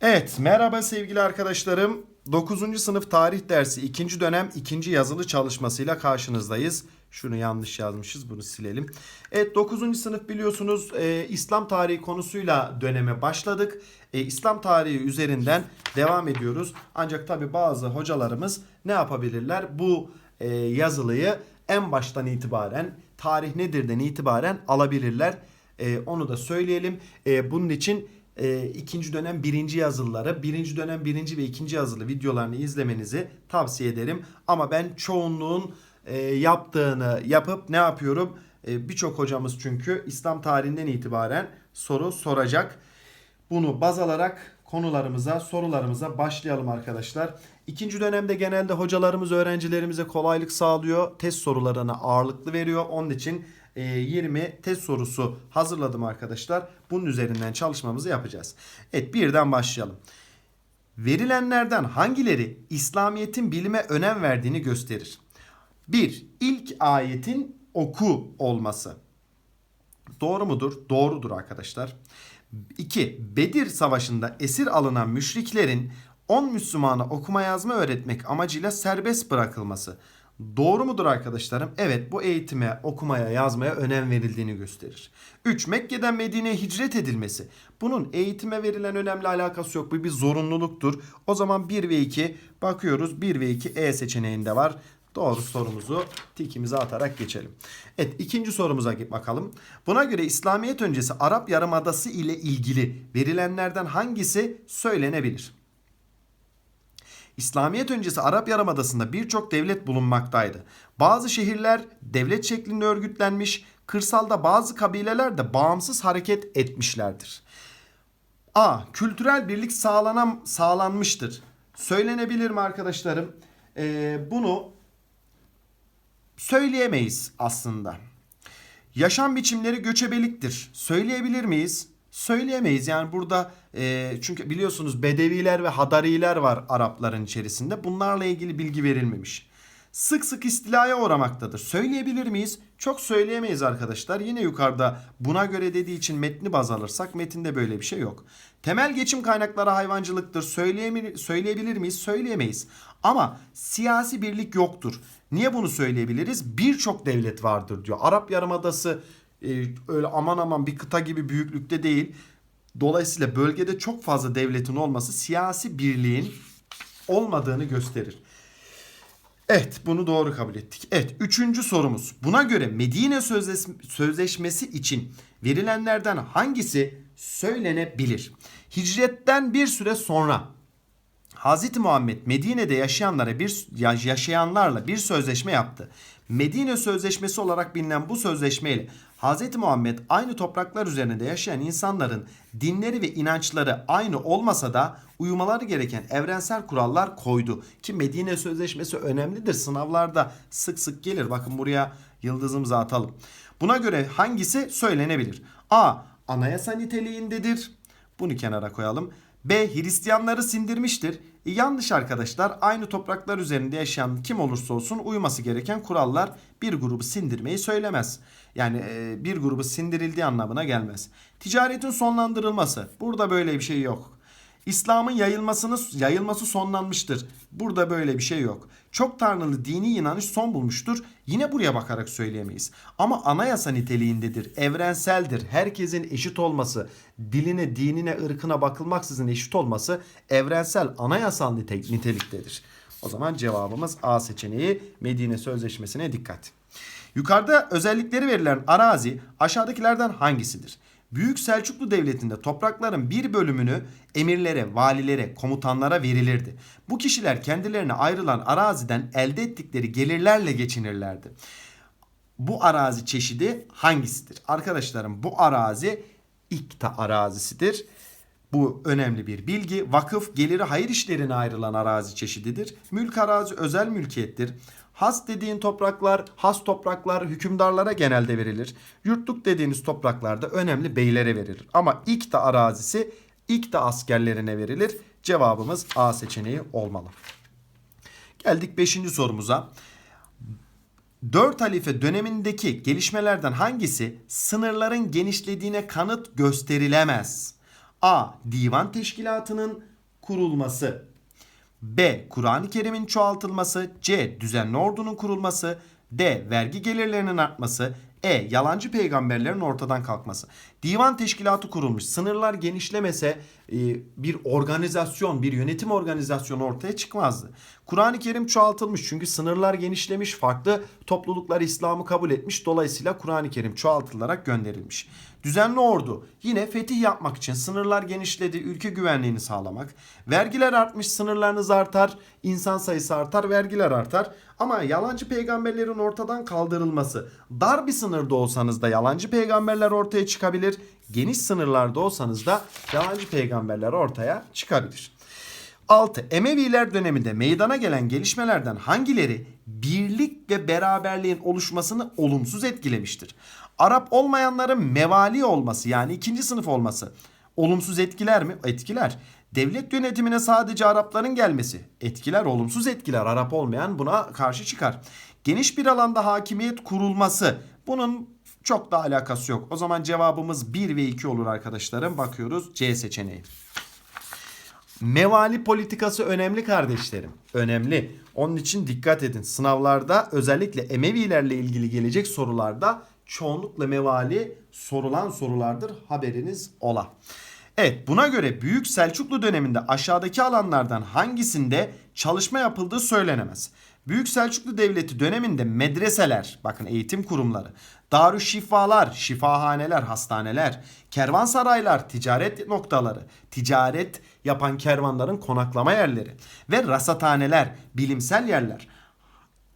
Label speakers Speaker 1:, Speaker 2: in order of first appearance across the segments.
Speaker 1: Evet, merhaba sevgili arkadaşlarım. 9. sınıf tarih dersi 2. dönem 2. yazılı çalışmasıyla karşınızdayız. Şunu yanlış yazmışız, bunu silelim. Evet, 9. sınıf biliyorsunuz e, İslam tarihi konusuyla döneme başladık. E, İslam tarihi üzerinden devam ediyoruz. Ancak tabi bazı hocalarımız ne yapabilirler? Bu e, yazılıyı en baştan itibaren, tarih nedirden itibaren alabilirler. E, onu da söyleyelim. E, bunun için e, ikinci dönem birinci yazılıları, birinci dönem birinci ve ikinci yazılı videolarını izlemenizi tavsiye ederim. Ama ben çoğunluğun e, yaptığını yapıp ne yapıyorum? E, Birçok hocamız çünkü İslam tarihinden itibaren soru soracak. Bunu baz alarak konularımıza, sorularımıza başlayalım arkadaşlar. İkinci dönemde genelde hocalarımız öğrencilerimize kolaylık sağlıyor. Test sorularına ağırlıklı veriyor. Onun için 20 test sorusu hazırladım arkadaşlar. Bunun üzerinden çalışmamızı yapacağız. Evet birden başlayalım. Verilenlerden hangileri İslamiyet'in bilime önem verdiğini gösterir? 1. İlk ayetin oku olması. Doğru mudur? Doğrudur arkadaşlar. 2. Bedir Savaşı'nda esir alınan müşriklerin 10 Müslümana okuma yazma öğretmek amacıyla serbest bırakılması. Doğru mudur arkadaşlarım? Evet bu eğitime, okumaya, yazmaya önem verildiğini gösterir. 3. Mekke'den Medine'ye hicret edilmesi. Bunun eğitime verilen önemli alakası yok. Bu bir zorunluluktur. O zaman 1 ve 2 bakıyoruz. 1 ve 2 E seçeneğinde var. Doğru sorumuzu tikimize atarak geçelim. Evet ikinci sorumuza bakalım. Buna göre İslamiyet öncesi Arap Yarımadası ile ilgili verilenlerden hangisi söylenebilir? İslamiyet öncesi Arap Yarımadası'nda birçok devlet bulunmaktaydı. Bazı şehirler devlet şeklinde örgütlenmiş, kırsalda bazı kabileler de bağımsız hareket etmişlerdir. A. Kültürel birlik sağlanan, sağlanmıştır. Söylenebilir mi arkadaşlarım? Ee, bunu söyleyemeyiz aslında. Yaşam biçimleri göçebeliktir. Söyleyebilir miyiz? Söyleyemeyiz. Yani burada e, çünkü biliyorsunuz Bedeviler ve Hadariler var Arapların içerisinde. Bunlarla ilgili bilgi verilmemiş. Sık sık istilaya uğramaktadır. Söyleyebilir miyiz? Çok söyleyemeyiz arkadaşlar. Yine yukarıda buna göre dediği için metni baz alırsak metinde böyle bir şey yok. Temel geçim kaynakları hayvancılıktır. Söyleyemi- söyleyebilir miyiz? Söyleyemeyiz. Ama siyasi birlik yoktur. Niye bunu söyleyebiliriz? Birçok devlet vardır diyor. Arap Yarımadası öyle aman aman bir kıta gibi büyüklükte değil. Dolayısıyla bölgede çok fazla devletin olması siyasi birliğin olmadığını gösterir. Evet bunu doğru kabul ettik. Evet üçüncü sorumuz. Buna göre Medine Sözleş- Sözleşmesi için verilenlerden hangisi söylenebilir? Hicretten bir süre sonra Hz. Muhammed Medine'de yaşayanlara bir ya- yaşayanlarla bir sözleşme yaptı. Medine Sözleşmesi olarak bilinen bu sözleşmeyle Hz. Muhammed aynı topraklar üzerinde yaşayan insanların dinleri ve inançları aynı olmasa da uyumaları gereken evrensel kurallar koydu. Ki Medine Sözleşmesi önemlidir. Sınavlarda sık sık gelir. Bakın buraya yıldızımızı atalım. Buna göre hangisi söylenebilir? A. Anayasa niteliğindedir. Bunu kenara koyalım. B. Hristiyanları sindirmiştir. E, yanlış arkadaşlar. Aynı topraklar üzerinde yaşayan kim olursa olsun uyması gereken kurallar bir grubu sindirmeyi söylemez. Yani e, bir grubu sindirildiği anlamına gelmez. Ticaretin sonlandırılması. Burada böyle bir şey yok. İslam'ın yayılmasını yayılması sonlanmıştır. Burada böyle bir şey yok. Çok tanrılı dini inanış son bulmuştur. Yine buraya bakarak söyleyemeyiz. Ama anayasa niteliğindedir. Evrenseldir. Herkesin eşit olması, diline, dinine, ırkına bakılmaksızın eşit olması evrensel anayasal nite- niteliktedir. O zaman cevabımız A seçeneği Medine Sözleşmesi'ne dikkat. Yukarıda özellikleri verilen arazi aşağıdakilerden hangisidir? Büyük Selçuklu Devleti'nde toprakların bir bölümünü emirlere, valilere, komutanlara verilirdi. Bu kişiler kendilerine ayrılan araziden elde ettikleri gelirlerle geçinirlerdi. Bu arazi çeşidi hangisidir? Arkadaşlarım bu arazi ikta arazisidir. Bu önemli bir bilgi. Vakıf geliri hayır işlerine ayrılan arazi çeşididir. Mülk arazi özel mülkiyettir. Has dediğin topraklar, has topraklar hükümdarlara genelde verilir. Yurtluk dediğiniz topraklarda önemli beylere verilir. Ama ikta arazisi ikta askerlerine verilir. Cevabımız A seçeneği olmalı. Geldik 5. sorumuza. 4 halife dönemindeki gelişmelerden hangisi sınırların genişlediğine kanıt gösterilemez? A. Divan teşkilatının kurulması. B. Kur'an-ı Kerim'in çoğaltılması. C. Düzenli ordunun kurulması. D. Vergi gelirlerinin artması. E. Yalancı peygamberlerin ortadan kalkması. Divan teşkilatı kurulmuş. Sınırlar genişlemese e, bir organizasyon, bir yönetim organizasyonu ortaya çıkmazdı. Kur'an-ı Kerim çoğaltılmış çünkü sınırlar genişlemiş. Farklı topluluklar İslam'ı kabul etmiş. Dolayısıyla Kur'an-ı Kerim çoğaltılarak gönderilmiş. Düzenli ordu yine fetih yapmak için sınırlar genişledi, ülke güvenliğini sağlamak. Vergiler artmış, sınırlarınız artar, insan sayısı artar, vergiler artar. Ama yalancı peygamberlerin ortadan kaldırılması. Dar bir sınırda olsanız da yalancı peygamberler ortaya çıkabilir. Geniş sınırlarda olsanız da yalancı peygamberler ortaya çıkabilir. 6. Emeviler döneminde meydana gelen gelişmelerden hangileri birlik ve beraberliğin oluşmasını olumsuz etkilemiştir? Arap olmayanların mevali olması yani ikinci sınıf olması olumsuz etkiler mi? Etkiler. Devlet yönetimine sadece Arapların gelmesi etkiler, olumsuz etkiler. Arap olmayan buna karşı çıkar. Geniş bir alanda hakimiyet kurulması bunun çok da alakası yok. O zaman cevabımız 1 ve 2 olur arkadaşlarım. Bakıyoruz C seçeneği. Mevali politikası önemli kardeşlerim. Önemli. Onun için dikkat edin. Sınavlarda özellikle Emevilerle ilgili gelecek sorularda çoğunlukla mevali sorulan sorulardır. Haberiniz ola. Evet buna göre Büyük Selçuklu döneminde aşağıdaki alanlardan hangisinde çalışma yapıldığı söylenemez. Büyük Selçuklu Devleti döneminde medreseler, bakın eğitim kurumları, darüşşifalar, şifahaneler, hastaneler, kervansaraylar, ticaret noktaları, ticaret yapan kervanların konaklama yerleri ve rasathaneler, bilimsel yerler,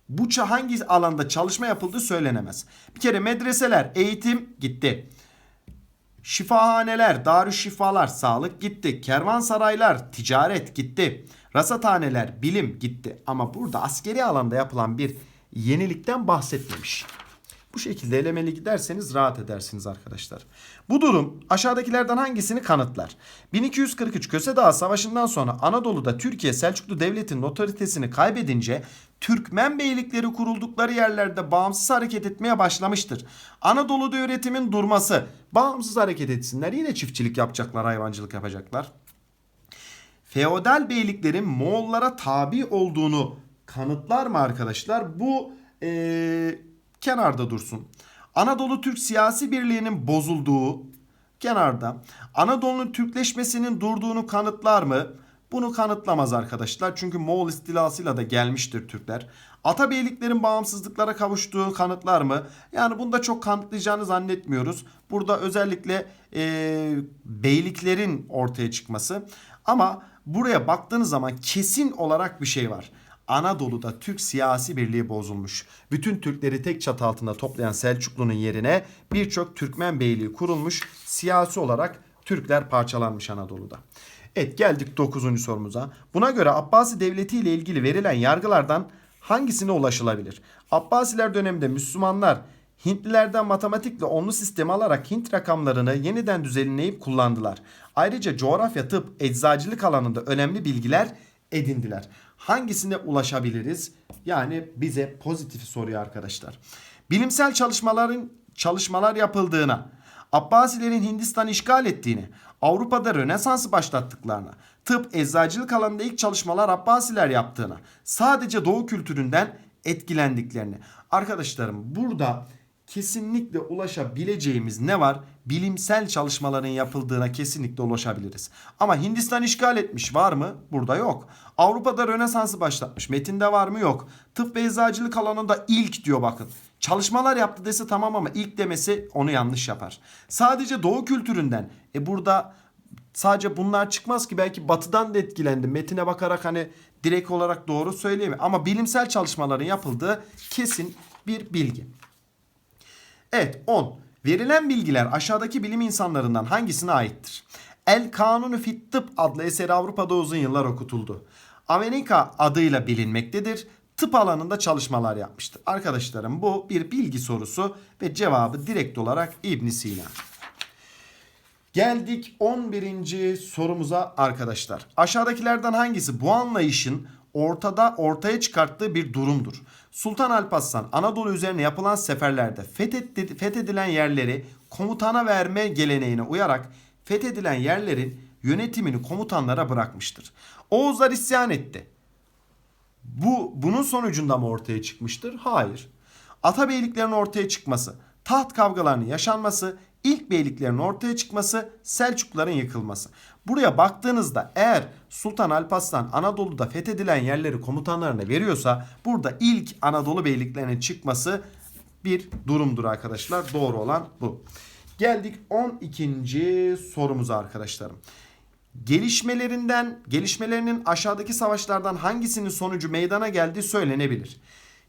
Speaker 1: bu hangi alanda çalışma yapıldığı söylenemez. Bir kere medreseler, eğitim gitti. Şifahaneler, darüşşifalar, sağlık gitti. Kervansaraylar, ticaret gitti. Rasathaneler, bilim gitti. Ama burada askeri alanda yapılan bir yenilikten bahsetmemiş. Bu şekilde elemeli giderseniz rahat edersiniz arkadaşlar. Bu durum aşağıdakilerden hangisini kanıtlar? 1243 Köse Dağı Savaşı'ndan sonra Anadolu'da Türkiye Selçuklu Devleti'nin otoritesini kaybedince Türkmen beylikleri kuruldukları yerlerde bağımsız hareket etmeye başlamıştır. Anadolu'da üretimin durması, bağımsız hareket etsinler yine çiftçilik yapacaklar, hayvancılık yapacaklar feodal beyliklerin Moğollara tabi olduğunu kanıtlar mı arkadaşlar? Bu eee, kenarda dursun. Anadolu Türk siyasi birliğinin bozulduğu kenarda. Anadolu'nun Türkleşmesinin durduğunu kanıtlar mı? Bunu kanıtlamaz arkadaşlar. Çünkü Moğol istilasıyla da gelmiştir Türkler. Atabeyliklerin bağımsızlıklara kavuştuğu kanıtlar mı? Yani bunu da çok kanıtlayacağını zannetmiyoruz. Burada özellikle eee, beyliklerin ortaya çıkması. Ama buraya baktığınız zaman kesin olarak bir şey var. Anadolu'da Türk siyasi birliği bozulmuş. Bütün Türkleri tek çatı altında toplayan Selçuklu'nun yerine birçok Türkmen beyliği kurulmuş. Siyasi olarak Türkler parçalanmış Anadolu'da. Evet geldik 9. sorumuza. Buna göre Abbasi Devleti ile ilgili verilen yargılardan hangisine ulaşılabilir? Abbasiler döneminde Müslümanlar Hintlilerden matematikle onlu sistemi alarak Hint rakamlarını yeniden düzenleyip kullandılar. Ayrıca coğrafya, tıp, eczacılık alanında önemli bilgiler edindiler. Hangisine ulaşabiliriz? Yani bize pozitifi soruyor arkadaşlar. Bilimsel çalışmaların çalışmalar yapıldığına, Abbasilerin Hindistan'ı işgal ettiğini, Avrupa'da Rönesans'ı başlattıklarına, tıp, eczacılık alanında ilk çalışmalar Abbasiler yaptığına, sadece Doğu kültüründen etkilendiklerini. Arkadaşlarım burada kesinlikle ulaşabileceğimiz ne var? Bilimsel çalışmaların yapıldığına kesinlikle ulaşabiliriz. Ama Hindistan işgal etmiş var mı? Burada yok. Avrupa'da Rönesans'ı başlatmış. Metinde var mı? Yok. Tıp ve eczacılık alanında ilk diyor bakın. Çalışmalar yaptı dese tamam ama ilk demesi onu yanlış yapar. Sadece doğu kültüründen. E burada sadece bunlar çıkmaz ki belki batıdan da etkilendi. Metine bakarak hani direkt olarak doğru söyleyemem. Ama bilimsel çalışmaların yapıldığı kesin bir bilgi. Evet 10. Verilen bilgiler aşağıdaki bilim insanlarından hangisine aittir? El Kanunu fit Tıp adlı eseri Avrupa'da uzun yıllar okutuldu. Amerika adıyla bilinmektedir. Tıp alanında çalışmalar yapmıştır. Arkadaşlarım bu bir bilgi sorusu ve cevabı direkt olarak İbn Sina. Geldik 11. sorumuza arkadaşlar. Aşağıdakilerden hangisi bu anlayışın ortada ortaya çıkarttığı bir durumdur? Sultan Alparslan Anadolu üzerine yapılan seferlerde fethedilen yerleri komutana verme geleneğine uyarak fethedilen yerlerin yönetimini komutanlara bırakmıştır. Oğuzlar isyan etti. Bu bunun sonucunda mı ortaya çıkmıştır? Hayır. Atabeyliklerin ortaya çıkması, taht kavgalarının yaşanması, ilk beyliklerin ortaya çıkması, Selçukluların yıkılması. Buraya baktığınızda eğer Sultan Alparslan Anadolu'da fethedilen yerleri komutanlarına veriyorsa burada ilk Anadolu beyliklerinin çıkması bir durumdur arkadaşlar. Doğru olan bu. Geldik 12. sorumuza arkadaşlarım. Gelişmelerinden, gelişmelerinin aşağıdaki savaşlardan hangisinin sonucu meydana geldiği söylenebilir.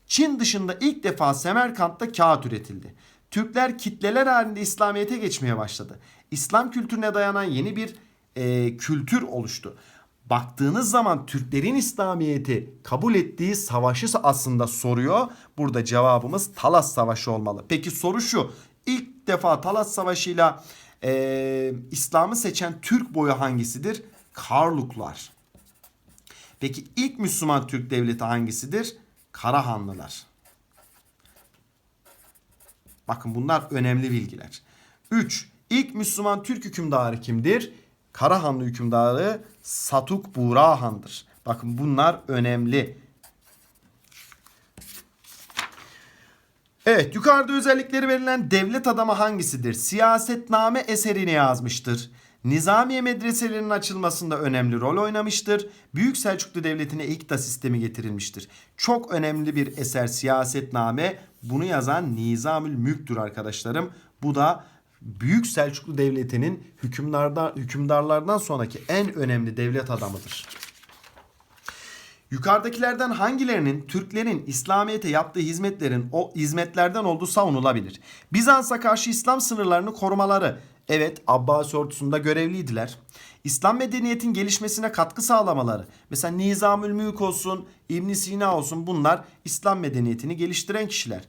Speaker 1: Çin dışında ilk defa Semerkant'ta kağıt üretildi. Türkler kitleler halinde İslamiyet'e geçmeye başladı. İslam kültürüne dayanan yeni bir e, kültür oluştu. Baktığınız zaman Türklerin İslamiyet'i kabul ettiği savaşı aslında soruyor. Burada cevabımız Talas Savaşı olmalı. Peki soru şu. İlk defa Talas Savaşı'yla e, İslam'ı seçen Türk boyu hangisidir? Karluklar. Peki ilk Müslüman Türk devleti hangisidir? Karahanlılar. Bakın bunlar önemli bilgiler. 3. İlk Müslüman Türk hükümdarı kimdir? Karahanlı hükümdarı Satuk Burahan'dır. Bakın bunlar önemli. Evet yukarıda özellikleri verilen devlet adamı hangisidir? Siyasetname eserini yazmıştır. Nizamiye medreselerinin açılmasında önemli rol oynamıştır. Büyük Selçuklu Devleti'ne ikta sistemi getirilmiştir. Çok önemli bir eser siyasetname. Bunu yazan Nizamül Mülk'tür arkadaşlarım. Bu da Büyük Selçuklu Devleti'nin hükümdardan, hükümdarlardan sonraki en önemli devlet adamıdır. Yukarıdakilerden hangilerinin Türklerin İslamiyet'e yaptığı hizmetlerin o hizmetlerden olduğu savunulabilir? Bizans'a karşı İslam sınırlarını korumaları. Evet Abbasi ordusunda görevliydiler. İslam medeniyetin gelişmesine katkı sağlamaları. Mesela Nizamül Mülk olsun, İbn Sina olsun bunlar İslam medeniyetini geliştiren kişiler.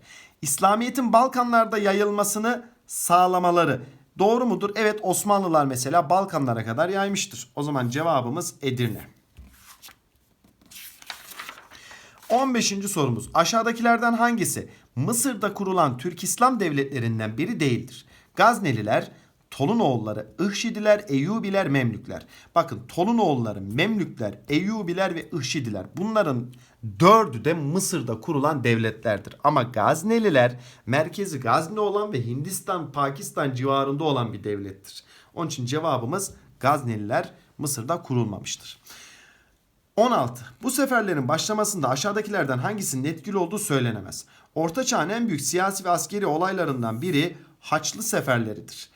Speaker 1: İslamiyet'in Balkanlarda yayılmasını sağlamaları. Doğru mudur? Evet Osmanlılar mesela Balkanlara kadar yaymıştır. O zaman cevabımız Edirne. 15. sorumuz. Aşağıdakilerden hangisi Mısır'da kurulan Türk İslam devletlerinden biri değildir? Gazneliler, Tolunoğulları, Ihşidiler, Eyyubiler, Memlükler. Bakın Tolunoğulları, Memlükler, Eyyubiler ve Ihşidiler bunların dördü de Mısır'da kurulan devletlerdir. Ama Gazneliler merkezi Gazne olan ve Hindistan, Pakistan civarında olan bir devlettir. Onun için cevabımız Gazneliler Mısır'da kurulmamıştır. 16. Bu seferlerin başlamasında aşağıdakilerden hangisinin etkili olduğu söylenemez. Orta Çağ'ın en büyük siyasi ve askeri olaylarından biri Haçlı seferleridir.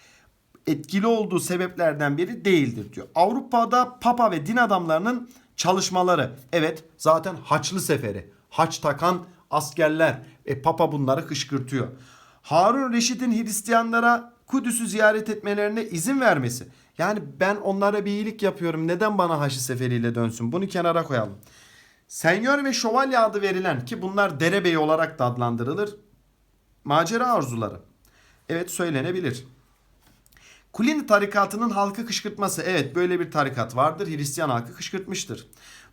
Speaker 1: Etkili olduğu sebeplerden biri değildir diyor. Avrupa'da papa ve din adamlarının çalışmaları. Evet zaten Haçlı seferi. Haç takan askerler. E, papa bunları kışkırtıyor. Harun Reşit'in Hristiyanlara Kudüs'ü ziyaret etmelerine izin vermesi. Yani ben onlara bir iyilik yapıyorum. Neden bana Haçlı seferiyle dönsün? Bunu kenara koyalım. Senyor ve şövalye adı verilen ki bunlar derebeyi olarak da adlandırılır. Macera arzuları. Evet söylenebilir. Kulini tarikatının halkı kışkırtması. Evet böyle bir tarikat vardır. Hristiyan halkı kışkırtmıştır.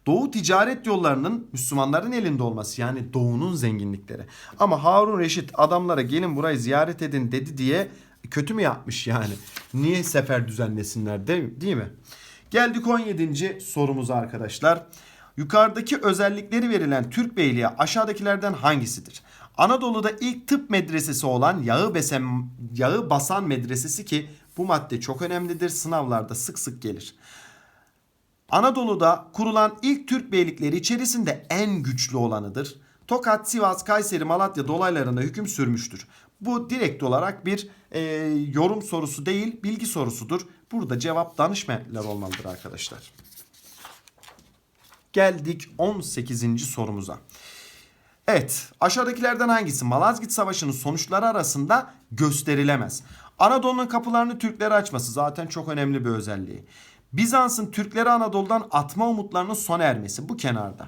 Speaker 1: Doğu ticaret yollarının Müslümanların elinde olması yani doğunun zenginlikleri. Ama Harun Reşit adamlara gelin burayı ziyaret edin dedi diye kötü mü yapmış yani? Niye sefer düzenlesinler değil, değil mi? Geldik 17. sorumuza arkadaşlar. Yukarıdaki özellikleri verilen Türk Beyliği aşağıdakilerden hangisidir? Anadolu'da ilk tıp medresesi olan Yağı, Besen, Yağı Basan Medresesi ki bu madde çok önemlidir. Sınavlarda sık sık gelir. Anadolu'da kurulan ilk Türk beylikleri içerisinde en güçlü olanıdır. Tokat, Sivas, Kayseri, Malatya dolaylarında hüküm sürmüştür. Bu direkt olarak bir e, yorum sorusu değil, bilgi sorusudur. Burada cevap danışmenler olmalıdır arkadaşlar. Geldik 18. sorumuza. Evet, aşağıdakilerden hangisi Malazgirt Savaşı'nın sonuçları arasında gösterilemez? Anadolu'nun kapılarını Türklere açması zaten çok önemli bir özelliği. Bizans'ın Türkleri Anadolu'dan atma umutlarının sona ermesi bu kenarda.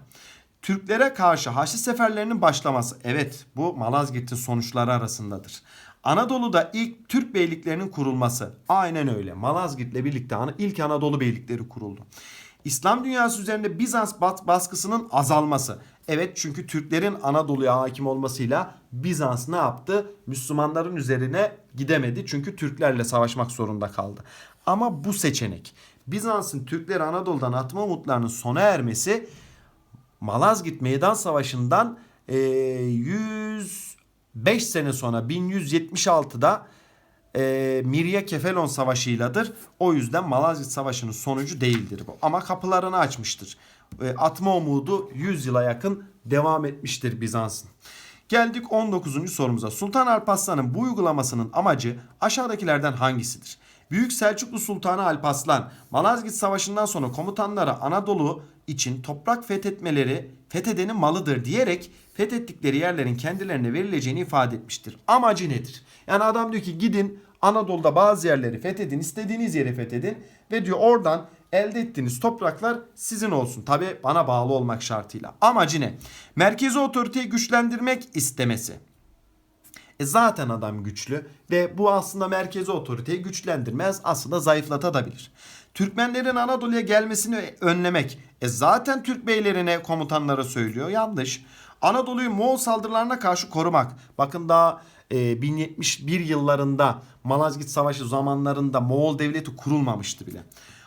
Speaker 1: Türklere karşı Haçlı seferlerinin başlaması. Evet bu Malazgirt'in sonuçları arasındadır. Anadolu'da ilk Türk beyliklerinin kurulması. Aynen öyle. Malazgirt'le birlikte ilk Anadolu beylikleri kuruldu. İslam dünyası üzerinde Bizans baskısının azalması. Evet çünkü Türklerin Anadolu'ya hakim olmasıyla Bizans ne yaptı? Müslümanların üzerine gidemedi. Çünkü Türklerle savaşmak zorunda kaldı. Ama bu seçenek Bizans'ın Türkleri Anadolu'dan atma umutlarının sona ermesi Malazgirt Meydan Savaşı'ndan e, 105 sene sonra 1176'da e, Mirya Kefelon Savaşı'yladır. O yüzden Malazgirt Savaşı'nın sonucu değildir bu. Ama kapılarını açmıştır. Atma umudu 100 yıla yakın devam etmiştir Bizans'ın. Geldik 19. sorumuza. Sultan Alparslan'ın bu uygulamasının amacı aşağıdakilerden hangisidir? Büyük Selçuklu Sultanı Alparslan, Malazgirt Savaşı'ndan sonra komutanlara Anadolu için toprak fethetmeleri fethedenin malıdır diyerek fethettikleri yerlerin kendilerine verileceğini ifade etmiştir. Amacı nedir? Yani adam diyor ki gidin Anadolu'da bazı yerleri fethedin, istediğiniz yeri fethedin ve diyor oradan elde ettiğiniz topraklar sizin olsun. Tabi bana bağlı olmak şartıyla. Amacı ne? Merkezi otoriteyi güçlendirmek istemesi. E zaten adam güçlü ve bu aslında merkezi otoriteyi güçlendirmez aslında zayıflatabilir. Türkmenlerin Anadolu'ya gelmesini önlemek. E zaten Türk beylerine komutanlara söylüyor yanlış. Anadolu'yu Moğol saldırılarına karşı korumak. Bakın daha e, 1071 yıllarında Malazgirt Savaşı zamanlarında Moğol devleti kurulmamıştı bile.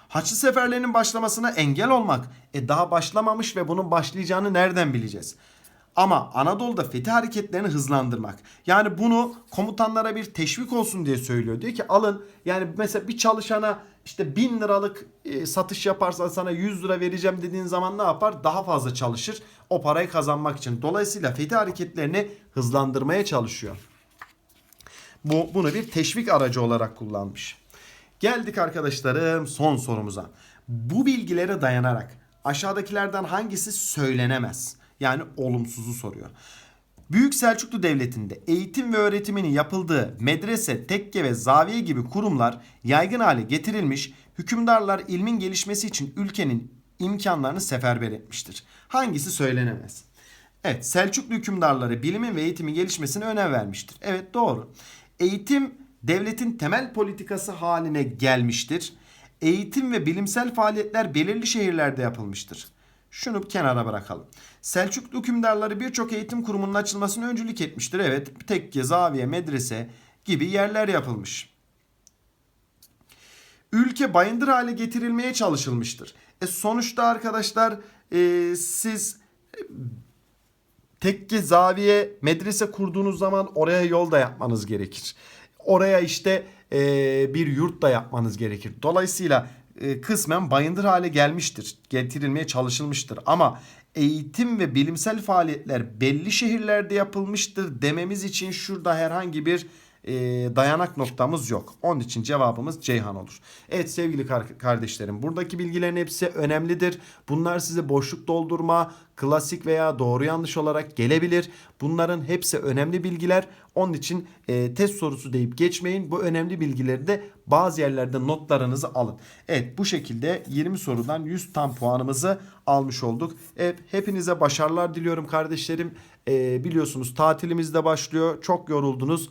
Speaker 1: Haçlı seferlerinin başlamasına engel olmak. E daha başlamamış ve bunun başlayacağını nereden bileceğiz? Ama Anadolu'da fethi hareketlerini hızlandırmak. Yani bunu komutanlara bir teşvik olsun diye söylüyor. Diyor ki alın yani mesela bir çalışana işte bin liralık e, satış yaparsan sana 100 lira vereceğim dediğin zaman ne yapar? Daha fazla çalışır o parayı kazanmak için. Dolayısıyla fethi hareketlerini hızlandırmaya çalışıyor. Bu, bunu bir teşvik aracı olarak kullanmış. Geldik arkadaşlarım son sorumuza. Bu bilgilere dayanarak aşağıdakilerden hangisi söylenemez? Yani olumsuzu soruyor. Büyük Selçuklu Devleti'nde eğitim ve öğretiminin yapıldığı medrese, tekke ve zaviye gibi kurumlar yaygın hale getirilmiş, hükümdarlar ilmin gelişmesi için ülkenin imkanlarını seferber etmiştir. Hangisi söylenemez? Evet, Selçuklu hükümdarları bilimin ve eğitimin gelişmesine önem vermiştir. Evet doğru. Eğitim devletin temel politikası haline gelmiştir. Eğitim ve bilimsel faaliyetler belirli şehirlerde yapılmıştır. Şunu kenara bırakalım. Selçuklu hükümdarları birçok eğitim kurumunun açılmasına öncülük etmiştir. Evet, tekke, zaviye, medrese gibi yerler yapılmış. Ülke bayındır hale getirilmeye çalışılmıştır. E sonuçta arkadaşlar e, siz tekke, zaviye, medrese kurduğunuz zaman oraya yol da yapmanız gerekir. Oraya işte e, bir yurt da yapmanız gerekir. Dolayısıyla e, kısmen bayındır hale gelmiştir. Getirilmeye çalışılmıştır. Ama eğitim ve bilimsel faaliyetler belli şehirlerde yapılmıştır dememiz için şurada herhangi bir e, dayanak noktamız yok. Onun için cevabımız Ceyhan olur. Evet sevgili kar- kardeşlerim buradaki bilgilerin hepsi önemlidir. Bunlar size boşluk doldurma, klasik veya doğru yanlış olarak gelebilir. Bunların hepsi önemli bilgiler. Onun için e, test sorusu deyip geçmeyin. Bu önemli bilgileri de bazı yerlerde notlarınızı alın. Evet bu şekilde 20 sorudan 100 tam puanımızı almış olduk. Evet hepinize başarılar diliyorum kardeşlerim. E, biliyorsunuz tatilimiz de başlıyor. Çok yoruldunuz.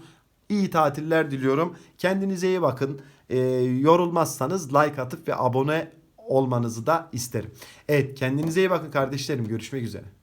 Speaker 1: İyi tatiller diliyorum. Kendinize iyi bakın. Ee, yorulmazsanız like atıp ve abone olmanızı da isterim. Evet kendinize iyi bakın kardeşlerim. Görüşmek üzere.